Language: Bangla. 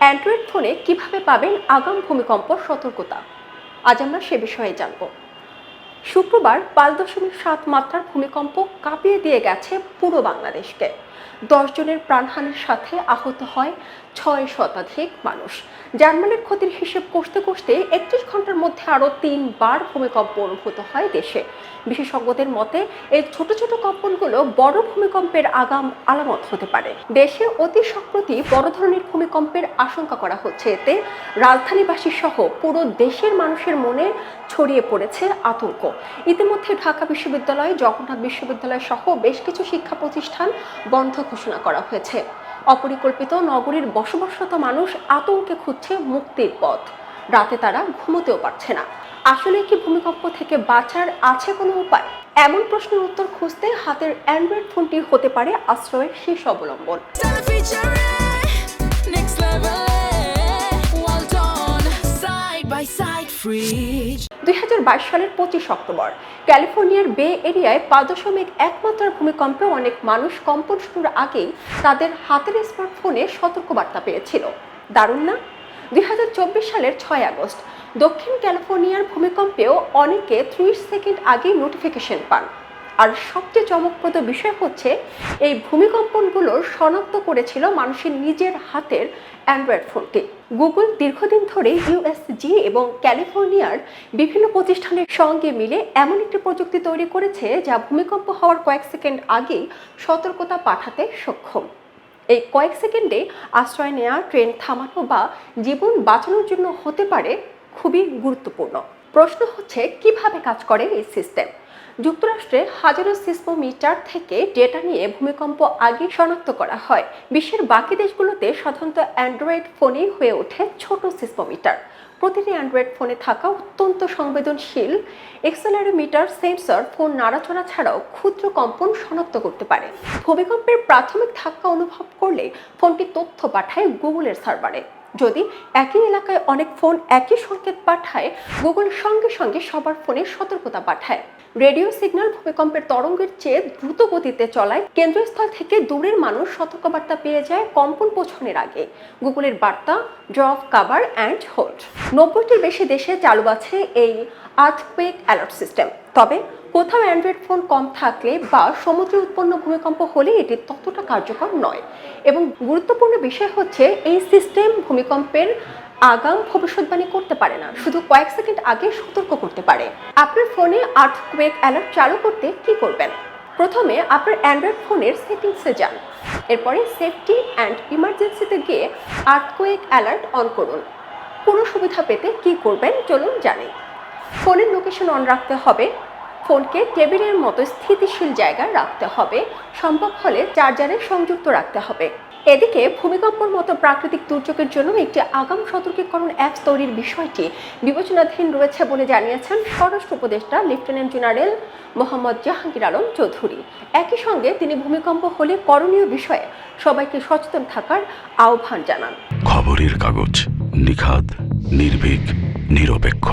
অ্যান্ড্রয়েড ফোনে কীভাবে পাবেন আগাম ভূমিকম্প সতর্কতা? আজ আমরা সে বিষয়ে জানব। শুক্রবার পাঁচ দশমিক সাত মাত্রার ভূমিকম্প কাঁপিয়ে দিয়ে গেছে পুরো বাংলাদেশকে। দশ জনের প্রাণহানির সাথে আহত হয় ছয় শতাধিক মানুষ। জার্মানির ক্ষতির হিসেব কষতে কষতে একত্রিশ ঘণ্টার মধ্যে আরও তিনবার ভূমিকম্প অনুভূত হয় দেশে। বিশেষজ্ঞদের মতে এই ছোট ছোট কম্পনগুলো বড় ভূমিকম্পের আগাম আলামত হতে পারে। দেশে অতি সম্প্রতি বড় ধরনের ভূমিকম্পের আশঙ্কা করা হচ্ছে। এতে রাজধানীবাসী সহ পুরো দেশের মানুষের মনে ছড়িয়ে পড়েছে আতঙ্ক। ইতিমধ্যে ঢাকা বিশ্ববিদ্যালয়, জগন্নাথ বিশ্ববিদ্যালয় সহ বেশ কিছু শিক্ষা প্রতিষ্ঠান বন্ধ ঘোষণা করা হয়েছে। অপরিকল্পিত নগরীর বসবাসরত মানুষ আতঙ্কে খুঁজছে মুক্তির পথ। রাতে তারা ঘুমোতেও পারছে না। আসলে কি ভূমিকম্প থেকে বাঁচার আছে কোনো উপায়? এমন প্রশ্নের উত্তর খুঁজতে হাতের অ্যান্ড্রয়েড ফোনটি হতে পারে আশ্রয়ের শেষ অবলম্বন। দুই হাজার বাইশ সালের পঁচিশ অক্টোবর, ক্যালিফোর্নিয়ার বে এরিয়ায় পাঁচ দশমিক এক মাত্রার ভূমিকম্পে অনেক মানুষ কম্পন শুরুর আগেই তাদের হাতের স্মার্টফোনে সতর্কবার্তা পেয়েছিল। দারুণ না? দুই হাজার চব্বিশ সালের ছয় আগস্ট, দক্ষিণ ক্যালিফোর্নিয়ার ভূমিকম্পেও অনেকে ত্রিশ সেকেন্ড আগেই নোটিফিকেশন পান। আর সবচেয়ে চমকপ্রদ বিষয় হচ্ছে, এই ভূমিকম্পনগুলো শনাক্ত করেছিল মানুষের নিজের হাতের অ্যান্ড্রয়েড ফোনটি গুগল দীর্ঘদিন ধরে ইউএসজি এবং ক্যালিফোর্নিয়ার বিভিন্ন প্রতিষ্ঠানের সঙ্গে মিলে এমন একটি প্রযুক্তি তৈরি করেছে যা ভূমিকম্প হওয়ার কয়েক সেকেন্ড আগেই সতর্কতা পাঠাতে সক্ষম। এই কয়েক সেকেন্ডে আশ্রয় নেওয়া ট্রেন থামানো বা জীবন বাঁচানোর জন্য হতে পারে খুবই গুরুত্বপূর্ণ। প্রশ্ন হচ্ছে, কীভাবে কাজ করে এই সিস্টেম যুক্তরাষ্ট্রে হাজারো সিসমোমিটার থেকে ডেটা নিয়ে ভূমিকম্প আগে শনাক্ত করা হয়। বিশ্বের বাকি দেশগুলোতে সাধারণত অ্যান্ড্রয়েড ফোনেই হয়ে ওঠে ছোট সিসমোমিটার। প্রতিটি অ্যান্ড্রয়েড ফোনে থাকা অত্যন্ত সংবেদনশীল এক্সেলারোমিটার সেন্সর ফোন নাড়াচড়া ছাড়াও ক্ষুদ্র কম্পন শনাক্ত করতে পারে। ভূমিকম্পের প্রাথমিক ধাক্কা অনুভব করলে ফোনটি তথ্য পাঠায় গুগলের সার্ভারে। যদি একই এলাকায় অনেক ফোন একই সংকেত পাঠায় গুগল সঙ্গে সঙ্গে সবার ফোনে সতর্কতা পাঠায়। রেডিও সিগন্যাল ভূমিকম্পের তরঙ্গের চেয়ে দ্রুত গতিতে চলায়। কেন্দ্রস্থল থেকে দূরের মানুষ সতর্কবার্তা পেয়ে যায় কম্পন পৌঁছানোর আগে। গুগলের বার্তা ড্রপ কাভার অ্যান্ড হোল্ড নব্বইটির বেশি দেশে চালু আছে এই আর্থকুয়েক অ্যালার্ট সিস্টেম তবে কোথাও অ্যান্ড্রয়েড ফোন কম থাকলে বা সমুদ্রে উৎপন্ন ভূমিকম্প হলে এটি ততটা কার্যকর নয়। এবং গুরুত্বপূর্ণ বিষয় হচ্ছে, এই সিস্টেম ভূমিকম্পের আগাম ভবিষ্যৎবাণী করতে পারে না। শুধু কয়েক সেকেন্ড আগে সতর্ক করতে পারে। আপনার ফোনে আর্থকুয়েক অ্যালার্ট চালু করতে কি করবেন? প্রথমে আপনার অ্যান্ড্রয়েড ফোনের সেটিংসে যান। এরপরে সেফটি অ্যান্ড ইমার্জেন্সিতে গিয়ে আর্থকুয়েক অ্যালার্ট অন করুন। পুরো সুবিধা পেতে কি করবেন? চলুন জানি। ফোনের লোকেশন অন রাখতে হবে। ফোনকে টেবিলের মতো স্থিতিশীল জায়গায় রাখতে হবে। সম্ভব হলে চার্জারে সংযুক্ত রাখতে হবে। এদিকে ভূমিকম্পর মতো প্রাকৃতিক দুর্যোগের জন্য একটি আগাম সতর্কীকরণ অ্যাপস তৈরির বিষয়টি বিবেচনাধীন রয়েছে বলে জানিয়েছেন স্বরাষ্ট্র উপদেষ্টা লেফটেন্যান্ট জেনারেল মোহাম্মদ জাহাঙ্গীর আলম চৌধুরী। একই সঙ্গে তিনি ভূমিকম্প হলে করণীয় বিষয়ে সবাইকে সচেতন থাকার আহ্বান জানান। খবরের কাগজ নিখাদ, নির্ভীক, নিরপেক্ষ।